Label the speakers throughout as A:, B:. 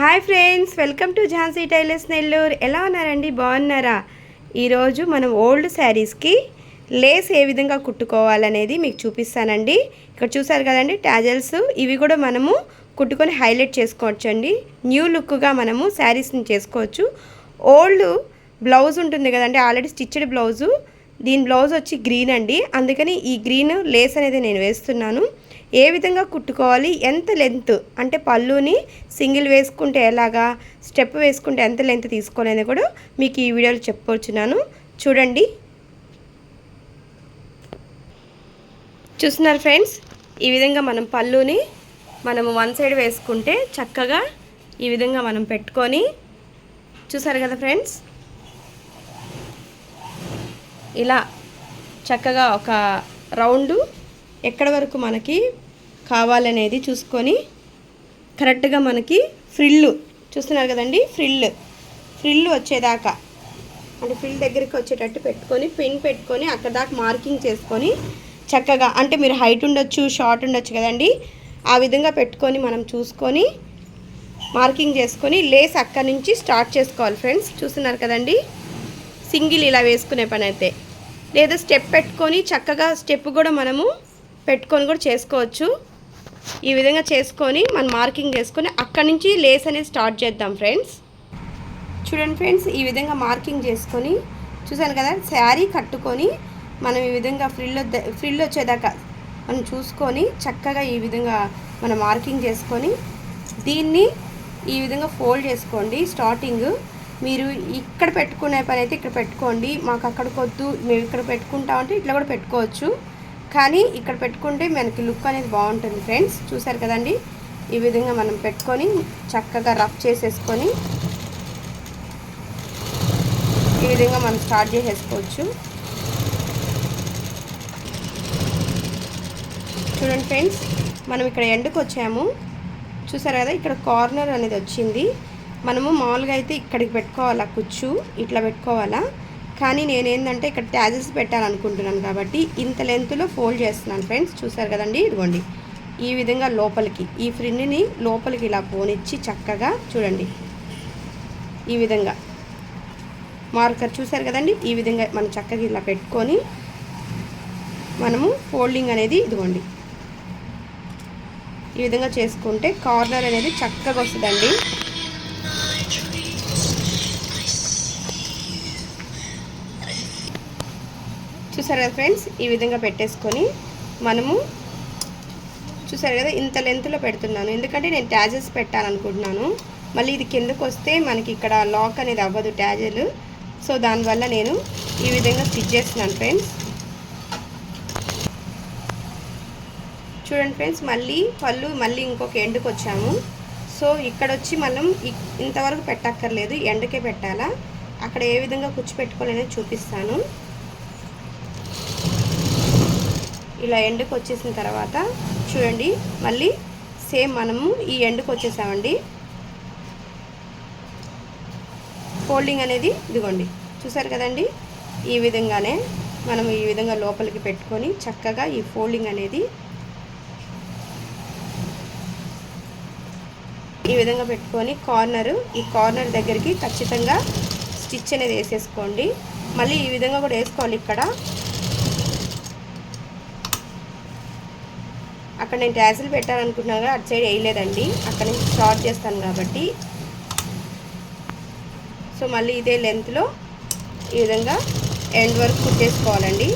A: Hi friends welcome to Jhansi tailors Nellore. ఎలా ఉన్నారండి? బాగున్నారా? ఈరోజు మనం ఓల్డ్ శారీస్కి లేస్ ఏ విధంగా కుట్టుకోవాలనేది మీకు చూపిస్తానండి. ఇక్కడ చూసారు కదండి టాజల్స్. ఇవి కూడా మనము కుట్టుకొని హైలైట్ చేసుకోవచ్చు అండి న్యూ లుక్గా మనము శారీస్ని చేసుకోవచ్చు. ఓల్డ్ బ్లౌజ్ ఉంటుంది కదండి ఆల్రెడీ స్టిచ్డ్ బ్లౌజు. దీని బ్లౌజ్ వచ్చి గ్రీన్ అండి. అందుకని ఈ గ్రీన్ లేస్ అనేది నేను వేస్తున్నాను. ఏ విధంగా కుట్టుకోవాలి? ఎంత లెంత్ అంటే పళ్ళుని సింగిల్ వేసుకుంటే ఎలాగా? స్టెప్ వేసుకుంటే ఎంత లెంత్ తీసుకోవాలని కూడా మీకు ఈ వీడియోలో చెప్పవచ్చున్నాను చూడండి. చూస్తున్నారు ఫ్రెండ్స్ ఈ విధంగా మనం పళ్ళుని మనము వన్ సైడ్ వేసుకుంటే చక్కగా ఈ విధంగా మనం పెట్టుకొని చూసారు కదా ఫ్రెండ్స్ ఇలా చక్కగా ఒక రౌండు ఎక్కడ వరకు మనకి కావాలనేది చూసుకొని కరెక్ట్గా మనకి ఫ్రిల్లు చూస్తున్నారు కదండి? ఫ్రిల్ ఫ్రిల్ వచ్చేదాకా. అంటే ఫ్రిల్ దగ్గరికి వచ్చేటట్టు పెట్టుకొని పిన్ పెట్టుకొని అక్కడ దాకా మార్కింగ్ చేసుకొని చక్కగా అంటే మీరు హైట్ ఉండొచ్చు షార్ట్ ఉండొచ్చు కదండి? ఆ విధంగా పెట్టుకొని మనం చూసుకొని మార్కింగ్ చేసుకొని లేస్ అక్కడి నుంచి స్టార్ట్ చేసుకోవాలి ఫ్రెండ్స్. చూస్తున్నారు కదండి? సింగిల్ ఇలా వేసుకునే పని అయితే. లేదా స్టెప్ పెట్టుకొని చక్కగా స్టెప్ కూడా మనము పెట్టుకొని కూడా చేసుకోవచ్చు. ఈ విధంగా చేసుకొని మనం మార్కింగ్ చేసుకొని అక్కడి నుంచి లేస్ అనేది స్టార్ట్ చేద్దాం ఫ్రెండ్స్. చూడండి ఫ్రెండ్స్ ఈ విధంగా మార్కింగ్ చేసుకొని చూసాను కదా శారీ కట్టుకొని మనం ఈ విధంగా ఫ్రిల్ ఫ్రిల్ వచ్చేదాకా మనం చూసుకొని చక్కగా ఈ విధంగా మనం మార్కింగ్ చేసుకొని దీన్ని ఈ విధంగా ఫోల్డ్ చేసుకోండి స్టార్టింగ్. మీరు ఇక్కడ పెట్టుకునే పని అయితే ఇక్కడ పెట్టుకోండి మాకు అక్కడికి వద్దు మేము ఇక్కడ పెట్టుకుంటామంటే ఇట్లా కూడా పెట్టుకోవచ్చు. కానీ ఇక్కడ పెట్టుకుంటే మనకి లుక్ అనేది బాగుంటుంది ఫ్రెండ్స్. చూసారు కదండి? ఈ విధంగా మనం పెట్టుకొని చక్కగా రఫ్ చేసేసుకొని ఈ విధంగా మనం స్టార్ట్ చేసేసుకోవచ్చు. చూడండి ఫ్రెండ్స్ మనం ఇక్కడ ఎండుకు వచ్చాము. చూసారు కదా ఇక్కడ కార్నర్ అనేది వచ్చింది. మనము మామూలుగా అయితే ఇక్కడికి పెట్టుకోవాలా కుచ్చు ఇట్లా పెట్టుకోవాలా? కానీ నేనేంటంటే ఇక్కడ ట్యాజెస్ పెట్టాలనుకుంటున్నాను కాబట్టి ఇంత లెంత్లో ఫోల్డ్ చేస్తున్నాను ఫ్రెండ్స్. చూసారు కదండి? ఇదిగోండి. ఈ విధంగా లోపలికి ఈ ఫ్రిన్ని లోపలికి ఇలా పోనిచ్చి చక్కగా చూడండి. ఈ విధంగా. మార్కర్ చూసారు కదండి? ఈ విధంగా మనం చక్కగా ఇలా పెట్టుకొని మనము ఫోల్డింగ్ అనేది ఇదిగోండి. ఈ విధంగా చేసుకుంటే కార్నర్ అనేది చక్కగా వస్తుందండి. చూసారు కదా ఫ్రెండ్స్ ఈ విధంగా పెట్టేసుకొని మనము చూసారు కదా ఇంత లెంత్లో పెడుతున్నాను. ఎందుకంటే నేను ట్యాజెస్ పెట్టాలనుకుంటున్నాను. మళ్ళీ ఇది కిందకు వస్తే మనకి ఇక్కడ లాక్ అనేది అవ్వదు ట్యాజెలు సో దానివల్ల నేను ఈ విధంగా స్టిచ్ చేస్తున్నాను ఫ్రెండ్స్ చూడండి ఫ్రెండ్స్ మళ్ళీ పళ్ళు మళ్ళీ ఇంకొక ఎండుకు వచ్చాము. సో ఇక్కడ వచ్చి మనం ఇంతవరకు పెట్టక్కర్లేదు ఎండకే పెట్టాలా? అక్కడ ఏ విధంగా కూర్చోపెట్టుకోవాలనేది చూపిస్తాను. ఇలా ఎండకు వచ్చేసిన తర్వాత చూడండి మళ్ళీ సేమ్ మనము ఈ ఎండకు వచ్చేసామండి. ఫోల్డింగ్ అనేది ఇదిగోండి చూసారు కదండి? ఈ విధంగానే మనం ఈ విధంగా లోపలికి పెట్టుకొని చక్కగా ఈ ఫోల్డింగ్ అనేది ఈ విధంగా పెట్టుకొని కార్నరు ఈ కార్నర్ దగ్గరికి ఖచ్చితంగా స్టిచ్ అనేది వేసేసుకోండి. మళ్ళీ ఈ విధంగా కూడా వేసుకోవాలి ఇక్కడ. అక్కడ నేను ట్యాసిల్ పెట్టాలనుకుంటున్నాను కదా అటు సైడ్ వేయలేదండి. అక్కడ నుంచి స్టార్ట్ చేస్తాను కాబట్టి. సో మళ్ళీ ఇదే లెంత్లో ఈ విధంగా ఎండ్ వరకు కుట్టేసుకోవాలండి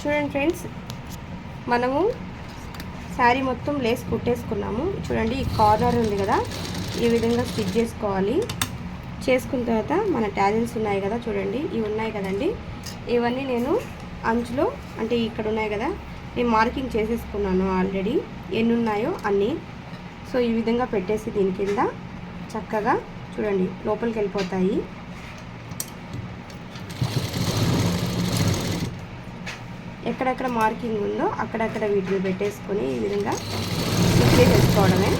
A: చూడండి ఫ్రెండ్స్ మనము శారీ మొత్తం లేస్ కుట్టేసుకున్నాము. చూడండి ఈ కార్నర్ ఉంది కదా. ఈ విధంగా స్టిచ్ చేసుకోవాలి. చేసుకున్న తర్వాత మన ట్యాజిల్స్ ఉన్నాయి కదా చూడండి. ఇవి ఉన్నాయి కదండి. ఇవన్నీ నేను అంచులో అంటే ఇక్కడ ఉన్నాయి కదా నేను మార్కింగ్ చేసేసుకున్నాను ఆల్రెడీ. ఎన్ని ఉన్నాయో అన్నీ. సో ఈ విధంగా పెట్టేసి దీని కింద చక్కగా చూడండి లోపలికి వెళ్ళిపోతాయి. ఎక్కడెక్కడ మార్కింగ్ ఉందో అక్కడక్కడ వీటిని పెట్టేసుకొని ఈ విధంగా చేసుకోవడమే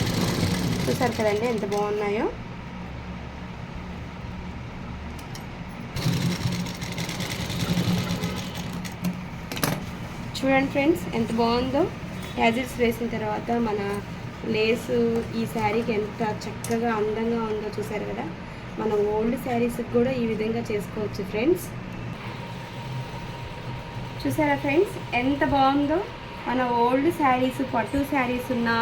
A: చూసారు కదండి ఎంత బాగున్నాయో. చూడండి ఫ్రెండ్స్ ఎంత బాగుందో. యాజిల్స్ వేసిన తర్వాత మన లేసు ఈ శారీకి ఎంత చక్కగా అందంగా ఉందో చూసారు కదా. మన ఓల్డ్ శారీస్కి కూడా ఈ విధంగా చేసుకోవచ్చు ఫ్రెండ్స్. చూసారా ఫ్రెండ్స్ ఎంత బాగుందో. మన ఓల్డ్ శారీస్ పట్టు శారీస్ ఉన్నా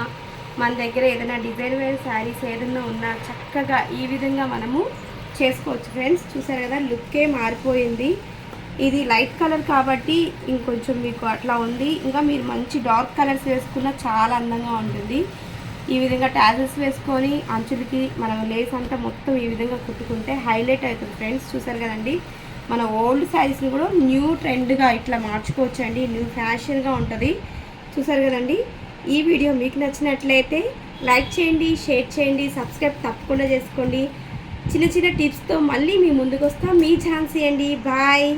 A: మన దగ్గర ఏదైనా డిజైన్ వేర్ శారీస్ ఏదైనా ఉన్నా చక్కగా ఈ విధంగా మనము చేసుకోవచ్చు ఫ్రెండ్స్. చూసారు కదా లుక్కే మారిపోయింది. ఇది లైట్ కలర్ కాబట్టి ఇంకొంచెం మీకు అట్లా ఉంది. ఇంకా మీరు మంచి డార్క్ కలర్స్ వేసుకున్న చాలా అందంగా ఉంటుంది. ఈ విధంగా టాజెస్ వేసుకొని అంచులకి మనం లేస్ అంతా మొత్తం ఈ విధంగా కుట్టుకుంటే హైలైట్ అవుతుంది ఫ్రెండ్స్. చూసారు కదండి? మన ఓల్డ్ శారీస్ని కూడా న్యూ ట్రెండ్గా ఇట్లా మార్చుకోవచ్చు అండి న్యూ ఫ్యాషన్గా ఉంటుంది. చూసారు కదండి? ఈ వీడియో మీకు నచ్చినట్లయితే లైక్ చేయండి షేర్ చేయండి సబ్స్క్రైబ్ తప్పకుండా చేసుకోండి. చిన్న చిన్న టిప్స్తో మళ్ళీ మీ ముందుకు వస్తాం మీ ఛాన్స్ ఇవ్వండి బాయ్.